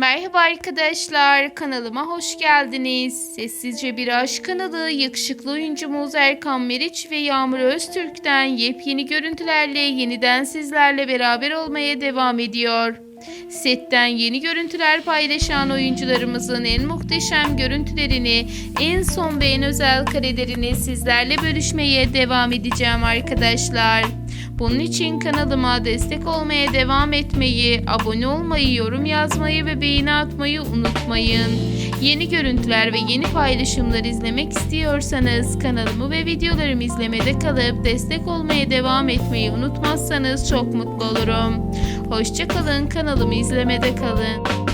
Merhaba arkadaşlar, kanalıma hoş geldiniz. Sessizce Bir Aşk kanalı yakışıklı oyuncumuz Erkan Meriç ve Yağmur Öztürk'ten yepyeni görüntülerle yeniden sizlerle beraber olmaya devam ediyor. Setten yeni görüntüler paylaşan oyuncularımızın en muhteşem görüntülerini, en son ve en özel karelerini sizlerle bölüşmeye devam edeceğim arkadaşlar. Bunun için kanalıma destek olmaya devam etmeyi, abone olmayı, yorum yazmayı ve beğeni atmayı unutmayın. Yeni görüntüler ve yeni paylaşımlar izlemek istiyorsanız kanalımı ve videolarımı izlemede kalıp destek olmaya devam etmeyi unutmazsanız çok mutlu olurum. Hoşçakalın kanalımı izlemede kalın.